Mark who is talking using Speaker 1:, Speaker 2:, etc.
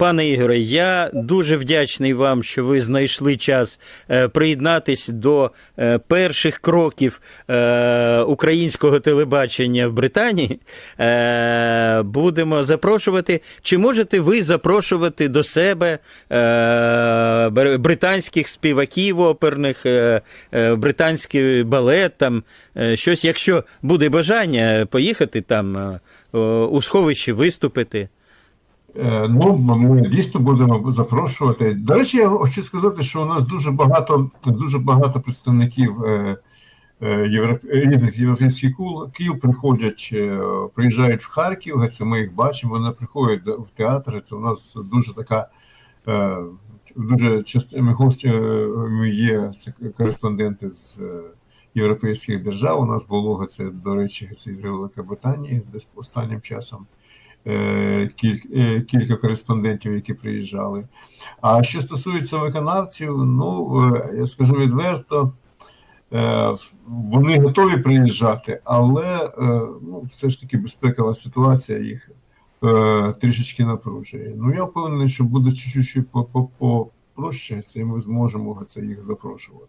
Speaker 1: Пане Ігоре, я дуже вдячний вам, що ви знайшли час е, приєднатись до е, перших кроків е, українського телебачення в Британії. Будемо запрошувати. Чи можете ви запрошувати до себе британських співаків оперних, британський балет, там щось, якщо буде бажання поїхати там у сховищі виступити?
Speaker 2: Е, Ну, ми дійсно будемо запрошувати. До речі, я хочу сказати, що у нас дуже багато, дуже багато представників е, е, різних європейських кул- Київ приходять, приїжджають в Харків, це ми їх бачимо. Вони приходять в театр. Це у нас дуже така. Дуже частими гостями є це кореспонденти з європейських держав. У нас було це, до речі, це із Великої Британії, десь останнім часом кілька кореспондентів, які приїжджали. А що стосується виконавців, ну е, я скажу відверто, е, вони готові приїжджати, але е, ну, все ж таки безпекова ситуація їх е, трішечки напружує. Ну я впевнений, що буде чуть-чуть по- по- попроще, це ми зможемо це їх запрошувати.